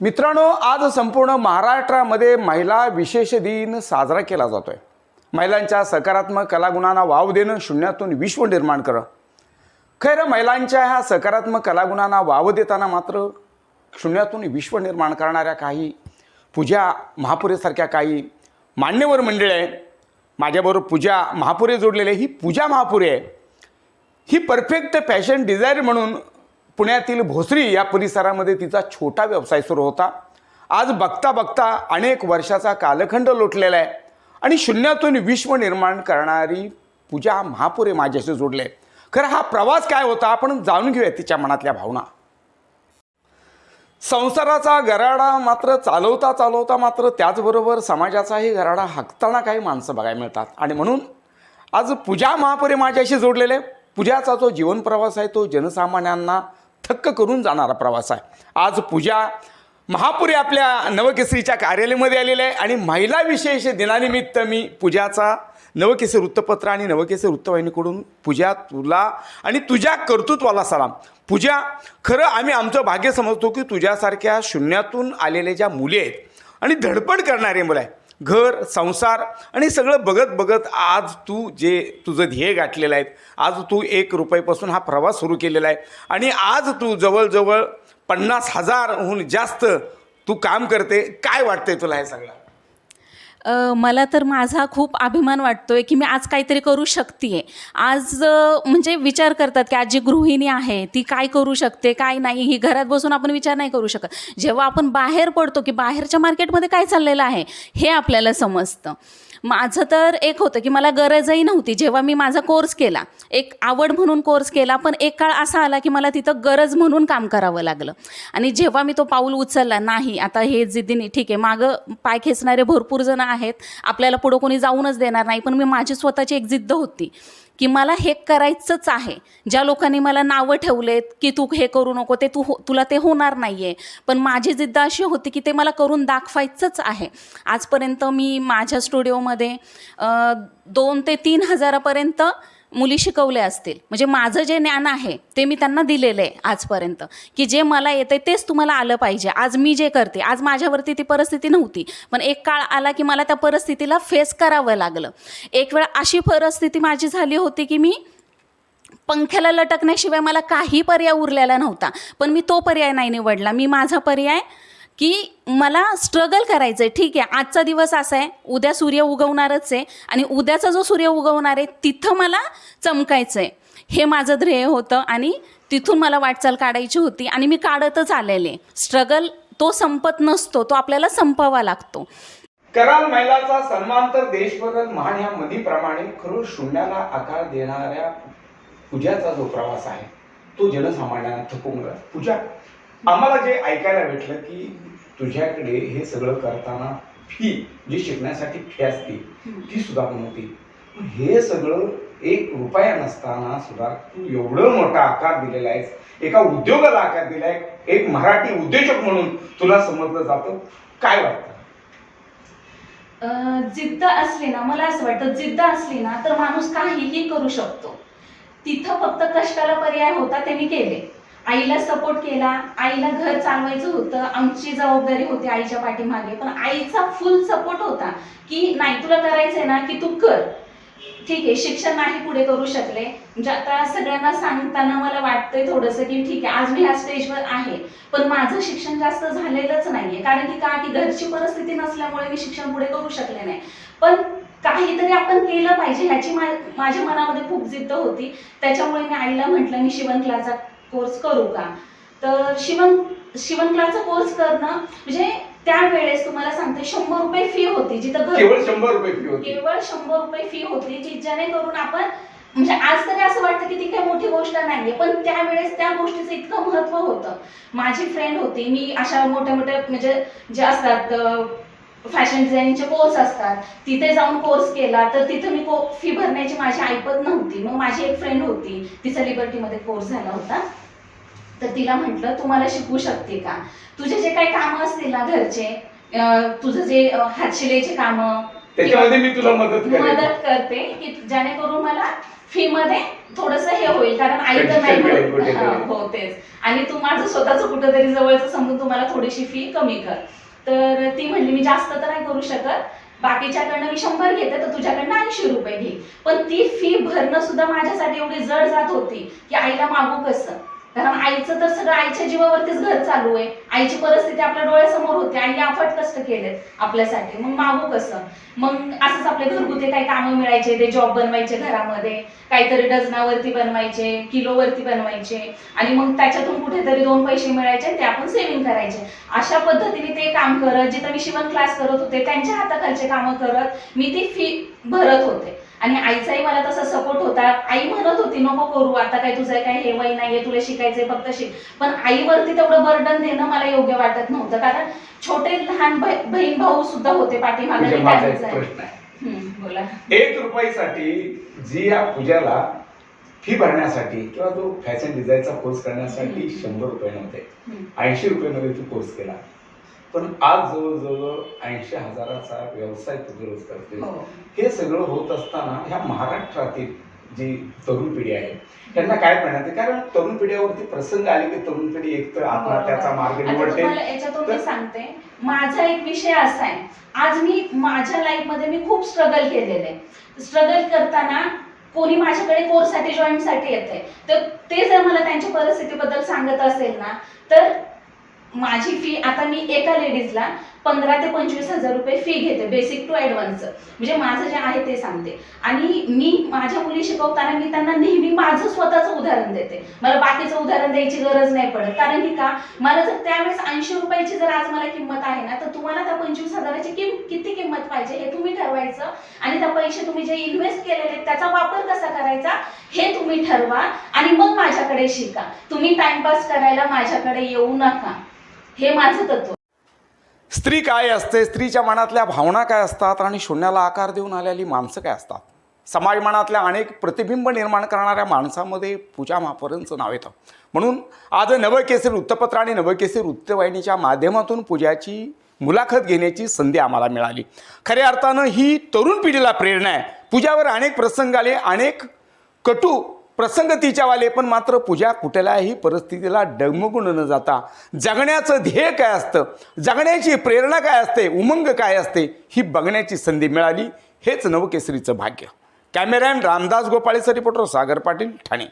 मित्रांनो आज संपूर्ण महाराष्ट्रामध्ये महिला विशेष दिन साजरा केला जातो आहे महिलांच्या सकारात्मक कलागुणांना वाव देणं शून्यातून विश्व निर्माण करणं. खरं महिलांच्या ह्या सकारात्मक कलागुणांना वाव देताना मात्र शून्यातून विश्व निर्माण करणाऱ्या काही पूजा महापुरेसारख्या काही मान्यवर मंडळी आहे माझ्याबरोबर पूजा महापुरे जोडलेले ही पूजा महापुरे आहे ही परफेक्ट फॅशन डिझायर म्हणून पुण्यातील भोसरी या परिसरामध्ये तिचा छोटा व्यवसाय सुरू होता. आज बघता बघता अनेक वर्षाचा कालखंड लोटलेला आहे आणि शून्यातून विश्व निर्माण करणारी पूजा महापुरे माझ्याशी जोडले. खरं हा प्रवास काय होता आपण जाणून घेऊया तिच्या मनातल्या भावना. संसाराचा गराडा मात्र चालवता चालवता मात्र त्याचबरोबर समाजाचाही गराडा हाकताना काही माणसं बघायला मिळतात. आणि म्हणून आज पूजा महापुरे माझ्याशी जोडलेले. पूजाचा जो जीवन प्रवास आहे तो जनसामान्यांना थक्क करून जाणारा प्रवास आहे. आज पूजा महापुरे आपल्या नवकेसरीच्या कार्यालयामध्ये आलेले आहे आणि महिला विशेष दिनानिमित्त मी पूजाचा नवकेसरी वृत्तपत्र आणि नवकेसरी वृत्तवाहिनीकडून पूजा तुला आणि तुझ्या कर्तृत्वाला सलाम. पूजा खरं आम्ही आमचं भाग्य समजतो की तुझ्यासारख्या शून्यातून आलेल्या ज्या मुली आहेत आणि धडपड करणारे मुलं आहे घर संसार आणि सगळं बघत बघत आज तू जे तुझं ध्येय गाठलेलं आहे आज तू एक रुपयापासून हा प्रवास सुरू केलेला आहे आणि आज तू जवळजवळ पन्नास हजारहून जास्त तू काम करते काय वाटतंय तुला हे सगळं? मला तर माझा खूप अभिमान वाटतोय की मी आज काहीतरी करू शकते आहे आज म्हणजे विचार करतात की आज जी गृहिणी आहे ती काय करू शकते काय नाही ही घरात बसून आपण विचार नाही करू शकत. जेव्हा आपण बाहेर पडतो की बाहेरच्या मार्केटमध्ये काय चाललेलं आहे हे आपल्याला समजतं. माझं तर एक होतं की मला गरजही नव्हती. जेव्हा मी माझा कोर्स केला एक आवड म्हणून कोर्स केला पण एक काळ असा आला की मला तिथं गरज म्हणून काम करावं लागलं. आणि जेव्हा मी तो पाऊल उचलला नाही आता हे जिद्दीने ठीक आहे मागं पाय खेचणारे भरपूर जण आहेत आपल्याला पुढं कोणी जाऊनच देणार नाही पण मी माझी स्वतःची एक जिद्द होती की मला हे करायचंच आहे. ज्या लोकांनी मला नावं ठेवलेत की तू हे करू नको ते तू हो तुला ते होणार नाही आहे पण माझी जिद्द अशी होती की ते मला करून दाखवायचंच आहे. आजपर्यंत मी माझ्या स्टुडिओमध्ये शाळांमध्ये दोन ते तीन हजारापर्यंत मुली शिकवल्या असतील. म्हणजे माझं जे ज्ञान आहे ते मी त्यांना दिलेलं आहे आजपर्यंत. की जे मला येतं तेच तुम्हाला आलं पाहिजे. आज मी जे करते आज माझ्यावरती ती परिस्थिती नव्हती. पण एक काळ आला की मला त्या परिस्थितीला फेस करावं लागलं. एक वेळ अशी परिस्थिती माझी झाली होती की मी पंख्याला लटकण्याशिवाय मला काही पर्याय उरलेला नव्हता. पण मी तो पर्याय नाही निवडला. मी माझा पर्याय की मला स्ट्रगल करायचं आहे ठीक आहे आजचा दिवस असा आहे उद्या सूर्य उगवणारच आहे आणि उद्याचा जो सूर्य उगवणार आहे तिथं मला चमकायचं आहे हे माझं ध्येय होतं आणि तिथून मला वाटचाल काढायची होती आणि मी काढतच आलेले. स्ट्रगल तो संपत नसतो तो आपल्याला संपवावा लागतो. कराल महिलाचा सन्मान तर देशभरात महान या मधीप्रमाणे खरं शून्याला आकार देणाऱ्या पूजाचा जो प्रवास आहे तो जनसामान्यांना थकून पूजा. आम्हाला जे ऐकायला भेटलं की तुझ्याकडे हे सगळं करताना फी जी शिकण्यासाठी फी असते ती सुद्धा नव्हती हे सगळं एक रुपया नसताना सुद्धा तू एवढं मोठा आकार दिलेला आहेस एका उद्योगाला आकार दिलाय. एक मराठी उद्योजक म्हणून तुला समजलं जातं. काय वाटतं? जिद्द असली ना मला असं वाटतं जिद्द असली ना तर माणूस काहीही करू शकतो. तिथं फक्त कष्टाला पर्याय होता त्यांनी केले. आईला सपोर्ट केला आईला घर चालवायचं होतं आमची जबाबदारी होती आईच्या पाठीमागे पण आईचा फुल सपोर्ट होता की नाही तुला करायचंय ना की तू कर. ठीक आहे शिक्षण नाही पुढे करू शकले. म्हणजे आता सगळ्यांना सांगताना मला वाटतंय थोडंसं की ठीक आहे आज मी ह्या स्टेजवर आहे. पण माझं शिक्षण जास्त झालेलंच नाहीये. कारण की का की घरची परिस्थिती नसल्यामुळे मी शिक्षण पुढे करू शकले नाही. पण काहीतरी आपण केलं पाहिजे ह्याची माझ्या मनामध्ये खूप जिद्द होती. त्याच्यामुळे मी आईला म्हटलं मी शिवण क्लासात कोर्स करू का? तर शिवण शिवणक्लाचा कोर्स करणं म्हणजे त्यावेळेस तुम्हाला सांगते शंभर रुपये फी होती जिथं केवळ शंभर रुपये फी होती. केवळ शंभर रुपये फी होती की जेणेकरून आपण म्हणजे आज तरी असं वाटतं की ती काही मोठी गोष्ट नाहीये पण त्यावेळेस त्या गोष्टीचं इतकं महत्त्व होतं. माझी फ्रेंड होती मी अशा मोठ्या मोठ्या म्हणजे जे असतात फॅशन डिझाईनिंगचे कोर्स असतात. तिथे जाऊन कोर्स केला तर तिथे मी फी भरण्याची माझी ऐपत नव्हती. मग माझी एक फ्रेंड होती. तिचा लिबर्टीमध्ये कोर्स झाला होता. तर तिला म्हटलं तू मला शिकवू शकते का? तुझे जे काही कामं असतील ना घरचे तुझं जे हातशिलेचे कामं त्याच्यामध्ये मी तुला मदत करते की जेणेकरून मला फी मध्ये थोडस हे होईल. कारण आई तर नाही. हो तेच. आणि तू माझं स्वतःच कुठेतरी जवळचं समजून तुम्हाला थोडीशी फी कमी कर. तर ती म्हणली मी जास्त तर नाही करू शकत. बाकीच्याकडनं मी शंभर घेते तर तुझ्याकडनं ऐंशी रुपये घे. पण ती फी भरणं सुद्धा माझ्यासाठी एवढी जड जात होती की आईला मागू कसं? कारण आईचं तर सगळं आईच्या जीवावरतीच घर चालू आहे. आईची परिस्थिती आपल्या डोळ्यासमोर होते आईने अफाट कष्ट केलेत आपल्यासाठी. मग मागू कसं? मग असंच आपले घरगुती काही कामं मिळायचे ते जॉब बनवायचे घरामध्ये काहीतरी डझनावरती बनवायचे किलोवरती बनवायचे. आणि मग त्याच्यातून कुठेतरी दोन पैसे मिळायचे ते आपण सेव्हिंग करायचे. अशा पद्धतीने ते काम करत जिथं मी शिवण क्लास करत होते त्यांच्या हाताखालचे कामं करत मी ती फी भरत होते. आणि आईचाही मला तसा सपोर्ट होता. आई म्हणत होती नको करू आता काय तुझं काय हे वय नाहीये तुला शिकायचंय फक्त शिक. पण आईवरती तेवढं बर्डन देणं मला योग्य वाटत नव्हतं. कारण छोटे लहान बहीण भाऊ सुद्धा होते पाठीमागे म्हणजे माझा एक आहे. प्रश्न आहे. हम्म, बोला. एक रुपयासाठी जी या पूजाला फी भरण्यासाठी किंवा तो फॅशन डिझाईनचा कोर्स करण्यासाठी. शंभर रुपये नव्हते. ऐंशी रुपयामध्ये तू कोर्स केला. पण आज जवळजवळ ऐंशी हजाराचा व्यवसाय रोज करते हो. हे सगळं होत असताना ह्या महाराष्ट्रातील जी तरुण पिढी आहे त्यांना काय आहे? कारण तरुण पिढीवरती प्रसंग आले की तरुण पिढी एकतर आत्महत्याचा मार्ग आता निवडते. तुम्हाला याच्यातून मी तर- सांगते माझा एक विषय असा आहे. आज मी माझ्या लाईफमध्ये मी खूप स्ट्रगल केलेलं आहे. स्ट्रगल करताना कोणी माझ्याकडे कोर्ससाठी जॉईनसाठी येते तर ते जर मला त्यांच्या परिस्थितीबद्दल सांगत असेल ना तर माझी फी आता मी एका लेडीजला पंधरा ते पंचवीस हजार रुपये फी घेते बेसिक टू ॲडव्हान्स म्हणजे माझं जे आहे ते सांगते. आणि मी माझ्या मुली शिकवताना मी त्यांना नेहमी माझं स्वतःचं उदाहरण देते. मला बाकीचं उदाहरण द्यायची गरज नाही पडत. कारण की का? मला जर त्यावेळेस ऐंशी रुपयाची जर आज मला किंमत आहे ना तर तुम्हाला त्या पंचवीस हजाराची किम किती किंमत पाहिजे हे तुम्ही ठरवायचं. आणि त्या पैसे तुम्ही जे इन्व्हेस्ट केलेले आहेत, त्याचा वापर कसा करायचा हे तुम्ही ठरवा. आणि मग माझ्याकडे शिका. तुम्ही टाइमपास करायला माझ्याकडे येऊ नका. हे माझं तत्व. स्त्री काय असते? स्त्रीच्या मनातल्या भावना काय असतात आणि शून्याला आकार देऊन आलेली माणसं काय असतात? समाज मनातल्या अनेक प्रतिबिंब निर्माण करणाऱ्या माणसामध्ये पूजा महापौरांचं नाव येतं. म्हणून आज नवकेसरी वृत्तपत्र आणि नवकेसरी वृत्तवाहिनीच्या माध्यमातून पूजाची मुलाखत घेण्याची संधी आम्हाला मिळाली. खऱ्या अर्थानं ही तरुण पिढीला प्रेरणा आहे. पूजावर अनेक प्रसंग आले अनेक कटू प्रसंग तिच्यावाले पण मात्र पूजा कुठल्याही परिस्थितीला डगमगून न जाता जगण्याचं ध्येय काय असतं? जगण्याची प्रेरणा काय असते? उमंग काय असते? ही बघण्याची संधी मिळाली. हेच नवकेसरीचं भाग्य. कॅमेरामॅन रामदास गोपाळेचा रिपोर्टर सागर पाटील ठाणे.